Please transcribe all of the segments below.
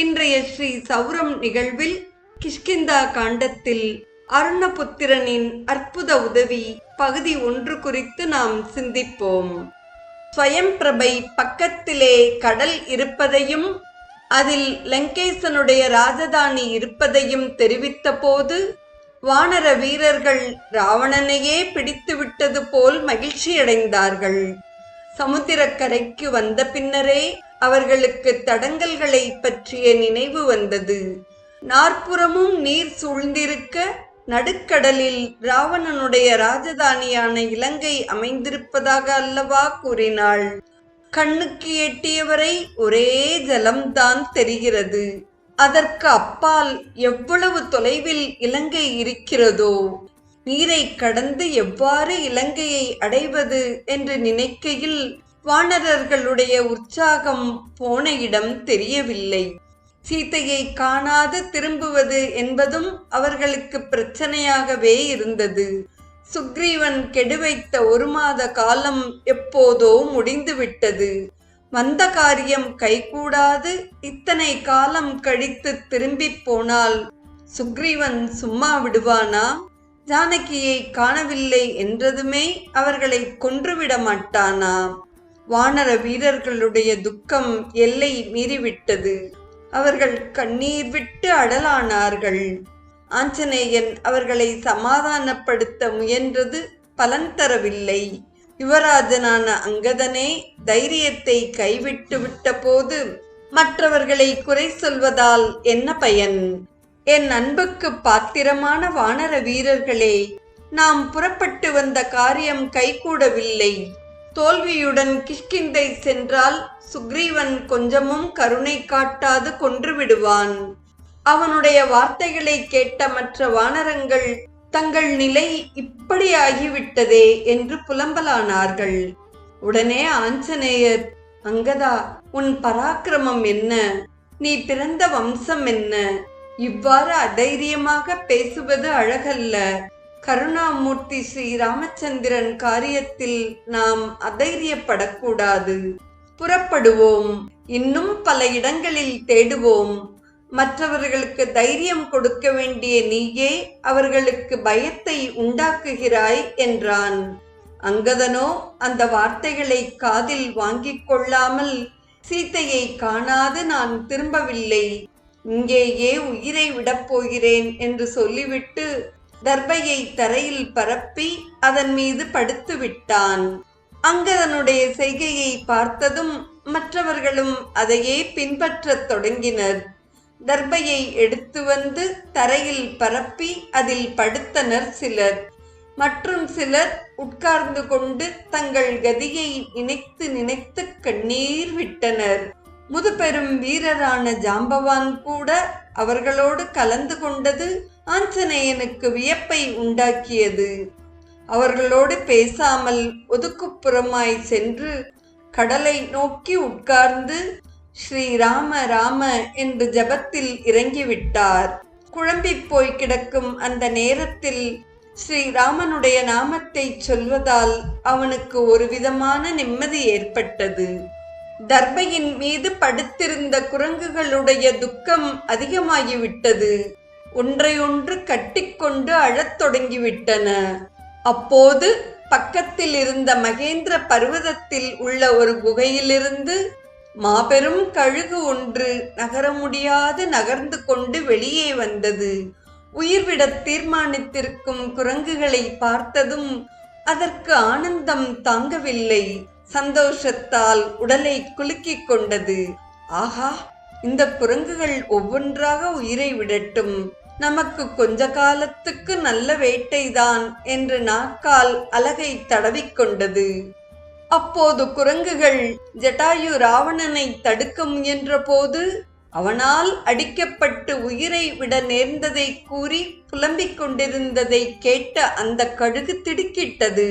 இன்றைய ஸ்ரீ சௌரம் நிகழ்வில் கிஷ்கிந்தா காண்டத்தில் அருணபுத்திரனின் அற்புத உதவி பகுதி ஒன்று குறித்து நாம் சிந்திப்போம். ஸ்வயம்பிரபை பக்கத்திலே கடல் இருப்பதையும் அதில் லங்கேசனுடைய ராஜதானி இருப்பதையும் தெரிவித்த போது வானர வீரர்கள் ராவணனையே பிடித்துவிட்டது போல் மகிழ்ச்சியடைந்தார்கள். சமுத்திரக்கரைக்கு வந்த பின்னரே அவர்களுக்கு தடங்கல்களை பற்றிய நினைவு வந்தது. நாற்புறமும் நீர் சூழ்ந்திருக்க நடுக்கடலில் ராவணனுடைய ராஜதானியான இலங்கை அமைந்திருப்பதாக அல்லவா கூறினாள். கண்ணுக்கு எட்டியவரை ஒரே ஜலம்தான் தெரிகிறது. அதற்கு அப்பால் எவ்வளவு தொலைவில் இலங்கை இருக்கிறதோ? நீரை கடந்து எவ்வாறு இலங்கையை அடைவது என்று நினைக்கையில் வானரர்களுடைய உற்சாகம் போன இடம் தெரியவில்லை. சீதையை காணாது திரும்புவது என்பதும் அவர்களுக்கு பிரச்சனையாகவே இருந்தது. சுக்ரீவன் கெடுவைத்த ஒரு மாத காலம் எப்போதோ முடிந்துவிட்டது வந்த காரியம் கைகூடாது இத்தனை காலம் கழித்து திரும்பிப் போனால் சுக்ரீவன் சும்மா விடுவானா? ஜானகியை காணவில்லை என்றதுமே அவர்களை கொன்றுவிட மாட்டானா? வானர வீரர்களுடைய துக்கம் எல்லை மீறிவிட்டது. அவர்கள் கண்ணீர் விட்டு அடலானார்கள். ஆஞ்சநேயன் அவர்களை சமாதானப்படுத்த முயன்றது பலன் தரவில்லை. யுவராஜனான அங்கதனே தைரியத்தை கைவிட்டு விட்ட போது மற்றவர்களை குறை சொல்வதால் என்ன பயன்? என் அன்புக்கு பாத்திரமான வானர வீரர்களே நாம் புறப்பட்டு வந்த காரியம் கைகூடவில்லை. தோல்வியுடன் கிஷ்கிந்தை சென்றால் சுக்ரீவன் கொஞ்சமும் கருணை காட்டாது கொன்று விடுவான் அவனுடைய வார்த்தைகளை கேட்ட மற்ற வானரங்கள் தங்கள் நிலை இப்படி ஆகிவிட்டதே என்று புலம்பலானார்கள். உடனே ஆஞ்சநேயர் அங்கதா உன் பராக்கிரமம் என்ன? நீ பிறந்த வம்சம் என்ன? இவ்வாறு அதைரியமாக பேசுவது அழகல்ல. கருணாமூர்த்தி ஸ்ரீ ராமச்சந்திரன் காரியத்தில் நாம் அதைரியப்படக்கூடாது. புறப்படுவோம். இன்னும் பல இடங்களில் தேடுவோம். மற்றவர்களுக்கு தைரியம் கொடுக்க வேண்டிய நீயே அவர்களுக்கு பயத்தை உண்டாக்குகிறாய் என்றான். அங்கதனோ அந்த வார்த்தைகளை காதில் வாங்கிக் கொள்ளாமல் சீத்தையை காணாது நான் திரும்பவில்லை. இங்கேயே உயிரை விடப் போகிறேன் என்று சொல்லிவிட்டு தர்பையை தரையில் பரப்பி அதன் மீது படுத்து விட்டான் அங்கதனுடைய செய்கையை பார்த்ததும் மற்றவர்களும் அதையே பின்பற்றத் தொடங்கினர். தர்பையை எடுத்து வந்து தரையில் பரப்பி அதில் படுத்தனர் சிலர். மற்றும் சிலர் உட்கார்ந்து கொண்டு தங்கள் கதியை நினைத்து நினைத்து கண்ணீர் விட்டனர். முதுபெரும் வீரரான ஜாம்பவான் கூட அவர்களோடு கலந்து கொண்டது ஆஞ்சநேயனுக்கு வியப்பை உண்டாக்கியது. அவர்களோடு பேசாமல் ஒதுக்குப்புறமாய் சென்று கடலை நோக்கி உட்கார்ந்து ஸ்ரீ ராம ராம என்று ஜபத்தில் இறங்கிவிட்டார். குழம்பி போய் கிடக்கும் அந்த நேரத்தில் ஸ்ரீராமனுடைய நாமத்தை சொல்வதால் அவனுக்கு ஒரு விதமான நிம்மதி ஏற்பட்டது. தர்பையின் மீது படுத்திருந்த குரங்குகளுடைய துக்கம் அதிகமாகிவிட்டது. ஒன்றையொன்று கட்டிக்கொண்டு அழத் தொடங்கிவிட்டன. அப்போது பக்கத்தில் இருந்த மகேந்திர பர்வதத்தில் உள்ள ஒரு குகையிலிருந்து மாபெரும் கழுகு ஒன்று நகர முடியாது நகர்ந்து கொண்டு வெளியே வந்தது. உயிர்விடத் தீர்மானித்திருக்கும் குரங்குகளை பார்த்ததும் அதற்கு ஆனந்தம் தாங்கவில்லை. சந்தோஷத்தால் உடலை குலுக்கிக் கொண்டது. ஆஹா இந்த குரங்குகள் ஒவ்வொன்றாக உயிரை விடட்டும். நமக்கு கொஞ்ச காலத்துக்கு நல்ல வேட்டைதான் என்று நாக்கால் அலகை தடவிக்கொண்டது அப்போது குரங்குகள் ஜட்டாயு ராவணனை தடுக்க முயன்ற போது அவனால் அடிக்கப்பட்டு உயிரை விட நேர்ந்ததை கூறி புலம்பிக் கொண்டிருந்ததை கேட்ட அந்த கழுகு திடுக்கிட்டது.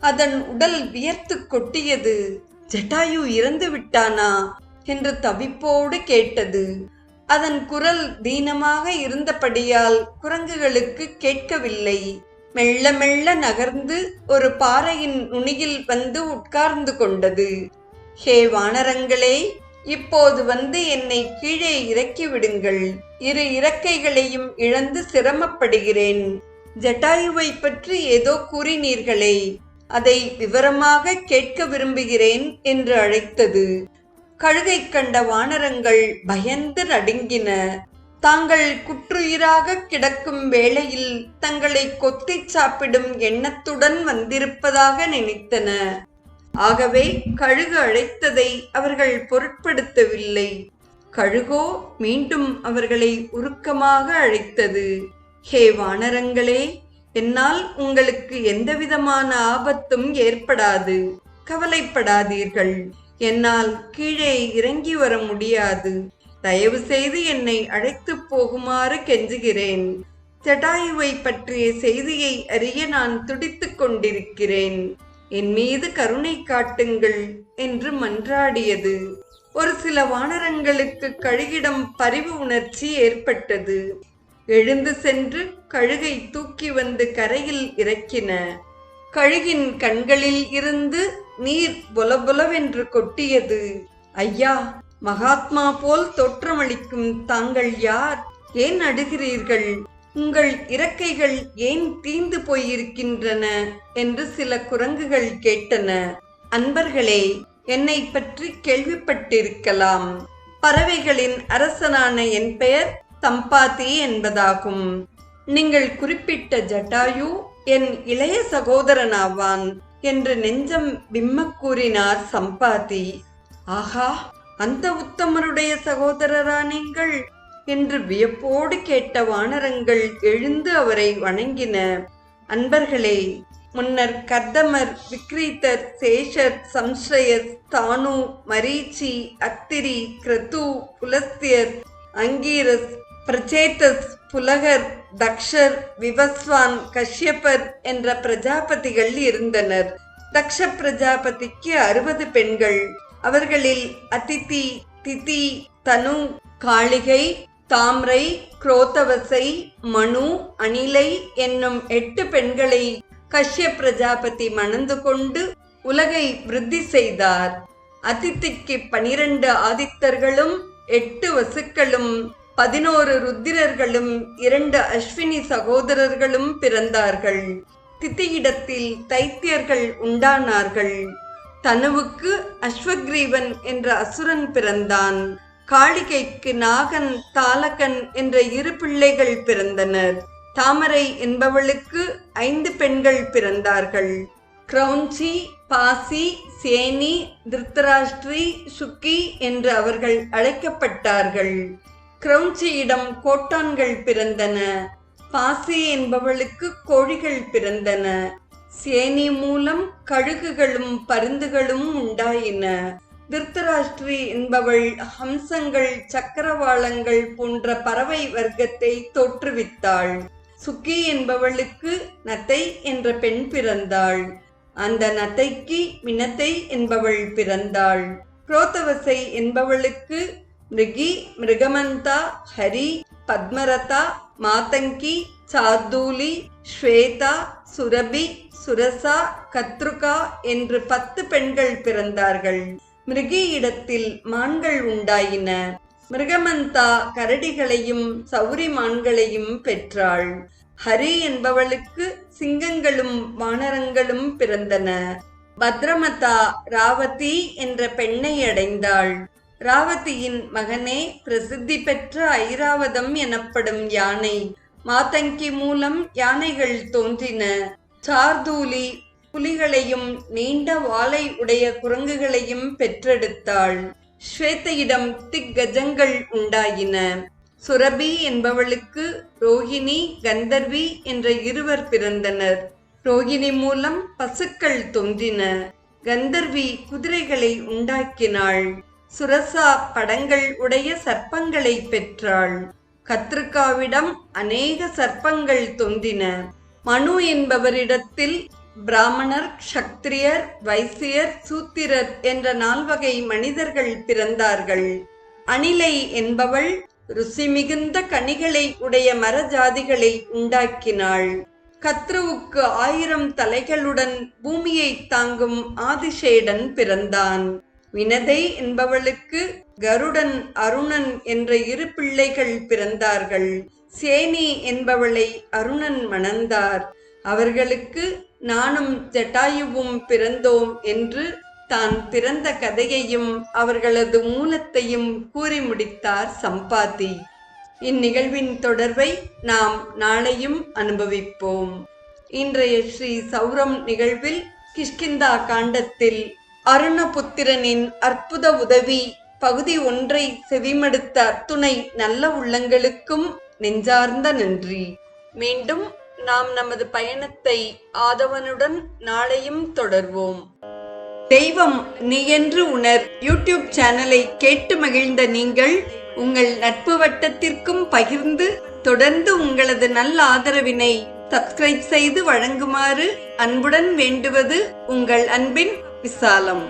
அதன் உடல் வியர்த்து கொட்டியது. ஜட்டாயு இறந்து விட்டானா? என்று தவிப்போடு கேட்டது. அதன் குரல் தீனமாக இருந்தபடியால் குரங்குகளுக்கு கேட்கவில்லை. மெல்ல மெல்ல நகர்ந்து ஒரு பாறையின் நுனியில் வந்து உட்கார்ந்து கொண்டது. ஹே வானரங்களே இப்போது வந்து என்னை கீழே இறக்கி விடுங்கள் இரு இறக்கைகளையும் இழந்து சிரமப்படுகிறேன். ஜட்டாயுவை பற்றி ஏதோ கூறினீர்களே. அதை விவரமாக கேட்க விரும்புகிறேன் என்று அழைத்தது. கழுகை கண்ட வானரங்கள் பயந்து நடுங்கின. தாங்கள் குற்றுயிராக கிடக்கும் வேளையில் தங்களை கொத்திச் சாப்பிடும் எண்ணத்துடன் வந்திருப்பதாக நினைத்தன. ஆகவே கழுகு அழைத்ததை அவர்கள் பொருட்படுத்தவில்லை. கழுகோ மீண்டும் அவர்களை உருக்கமாக அழைத்தது. ஹே வானரங்களே என்னால் உங்களுக்கு எந்தவிதமான ஆபத்தும் ஏற்படாது. கவலைப்படாதீர்கள். என்னால் கீழே இறங்கி வர முடியாது. தயவு செய்து என்னை அழைத்து போகுமாறு கெஞ்சுகிறேன். ஜடாயுவை பற்றிய செய்தியை அறிய நான் துடித்துக் கொண்டிருக்கிறேன். என் மீது கருணை காட்டுங்கள் என்று மன்றாடியது. ஒரு சில வானரங்களுக்கு கழுகிடம் பரிவு உணர்ச்சி ஏற்பட்டது. எழுந்து சென்று கழுகை தூக்கி வந்து கரையில் இறக்கின. கழுகின் கண்களில் இருந்து நீர் பொலபொலவென்று கொட்டியது. ஐயா மகாத்மா போல் தோற்றமளிக்கும் தாங்கள் யார்? ஏன் அடுகிறீர்கள் உங்கள் இறக்கைகள் ஏன் தீந்து போயிருக்கின்றன? என்று சில குரங்குகள் கேட்டன. அன்பர்களே என்னை பற்றி கேள்விப்பட்டிருக்கலாம். பறவைகளின் அரசனான என் பெயர் சம்பாத்தி என்பதாகும். நீங்கள் குறிப்பிட்ட ஜட்டாயு என் இளைய சகோதரனாவான் என்று நெஞ்சம் விம்ம கூறினார் சம்பாத்தி. ஆஹா அந்த உத்தமருடைய சகோதரரா நீங்கள்? என்று வியப்போடு கேட்ட வானரங்கள் எழுந்து அவரை வணங்கின. அன்பர்களே முன்னர் கர்தமர் விக்ரீதர் சேஷர் சம்ஸ்ரயர் தானு மரீச்சி அத்திரி கிரது புலஸ்தியர் அங்கீரஸ் பிரச்சேத்தஸ் புலகர் தக்ஷர் விவஸ்வான் கஷ்யபர் என்ற பிரஜாபதிகள் இருந்தனர். தக்ஷ பிரஜாபதிக்கு அறுபது பெண்கள். அவர்களில் அதிதி திதி தனு காளிகை தாம்ரை குரோத்தவசை மனு அணிலை என்னும் எட்டு பெண்களை கஷ்ய பிரஜாபதி மணந்து கொண்டு உலகை விருத்தி செய்தார். அதித்திக்கு பனிரெண்டு ஆதித்தர்களும் எட்டு வசுக்களும் பதினோரு ருத்திரர்களும் இரண்டு அஸ்வினி சகோதரர்களும் பிறந்தார்கள். திதியிடத்தில் தைத்தியர்கள் உண்டானார்கள். தனுவுக்கு அஸ்வக்ரீவன் என்ற அசுரன் பிறந்தான். காளிகைக்கு நாகன் தாலகன் என்ற இரு பிள்ளைகள் பிறந்தனர். தாமரை என்பவளுக்கு ஐந்து பெண்கள் பிறந்தார்கள். கிரௌஞ்சி பாசி சேனி திருத்தராஷ்டிரி சுக்கி என்று அவர்கள் அழைக்கப்பட்டார்கள். கிரௌஞ்சியிடம் கோட்டான்கள் பிறந்தன. பாசி என்பவளுக்கு கோழிகள் பிறந்தன. சேனி மூலம் கழுகுகளும் பருந்துகளும் உண்டாயின. திருத்தராஷ்டிரி என்பவள் ஹம்சங்கள் சக்கரவாளங்கள் போன்ற பறவை வர்க்கத்தை தோற்றுவித்தாள். சுக்கி என்பவளுக்கு நத்தை என்ற பெண் பிறந்தாள். அந்த நத்தைக்கு மினத்தை என்பவள் பிறந்தாள். குரோத்தவசை என்பவளுக்கு மிருகி மிருகமந்தா ஹரி பத்மரதா மாதங்கி சார்தூலி ஸ்வேதா சுரபி சுரசா கத்ருகா என்று பத்து பெண்கள் பிறந்தார்கள். மிருகியிடத்தில் மான்கள் உண்டாயின. மிருகமந்தா கரடிகளையும் சௌரி மான்களையும் பெற்றாள். ஹரி என்பவளுக்கு சிங்கங்களும் வானரங்களும் பிறந்தன. பத்ரமதா ராவதி என்ற பெண்ணை அடைந்தாள். ராவதியின் மகனே பிரசித்தி பெற்ற ஐராவதம் எனப்படும் யானை. மாதங்கி மூலம் யானைகள் தோன்றின. சார்தூலி புலிகளையும் நீண்ட வாளை உடைய குரங்குகளையும் பெற்றெடுத்தாள். ஸ்வேதையிடம் திக்கஜங்கள் உண்டாயின. சுரபி என்பவளுக்கு ரோஹிணி கந்தர்வி என்ற இருவர் பிறந்தனர். ரோகிணி மூலம் பசுக்கள் தோன்றின. கந்தர்வி குதிரைகளை உண்டாக்கினாள். சுரசா படங்கள் உடைய சர்ப்பங்களை பெற்றாள். கத்ருக்காவிடம் அநேக சர்ப்பங்கள் தொந்தின. மனு என்பவரிடத்தில் பிராமணர் க்ஷத்திரியர் வைசியர் சூத்திரர் என்ற நால்வகை மனிதர்கள் பிறந்தார்கள். அணிலை என்பவள் ருசி மிகுந்த கனிகளை உடைய மர ஜாதிகளை உண்டாக்கினாள். கத்ருவுக்கு ஆயிரம் தலைகளுடன் பூமியை தாங்கும் ஆதிசேடன் பிறந்தான். வினதை என்பவளுக்கு கருடன் அருணன் என்ற இரு பிள்ளைகள் பிறந்தார்கள். சேனி என்பவளை அருணன் மணந்தார். அவர்களுக்கு நானும் ஜட்டாயுவும் பிறந்தோம் என்று தான் பிறந்த கதையையும் அவர்களது மூலத்தையும் கூறி முடித்தார் சம்பாதி. இந்நிகழ்வின் தொடர்பை நாம் நாளையும் அனுபவிப்போம். இன்றைய ஸ்ரீ சௌரம் நிகழ்வில் கிஷ்கிந்தா காண்டத்தில் அருணபுத்திரனின் அற்புத உதவி பகுதி ஒன்றை செவிமடுத்த அத்துணை நல்ல உள்ளங்களுக்கும் நெஞ்சார்ந்த நன்றி. மீண்டும் நாம் நமது பயணத்தை ஆதவனுடன் நாளையும் தொடர்வோம். தெய்வம் நீ என்று உணர் யூடியூப் சேனலை கேட்டு மகிழ்ந்த நீங்கள் உங்கள் நட்பு வட்டத்திற்கும் பகிர்ந்து தொடர்ந்து உங்களது நல்ல ஆதரவினை சப்ஸ்கிரைப் செய்து வழங்குமாறு அன்புடன் வேண்டுவது உங்கள் அன்பின் விசாலம்.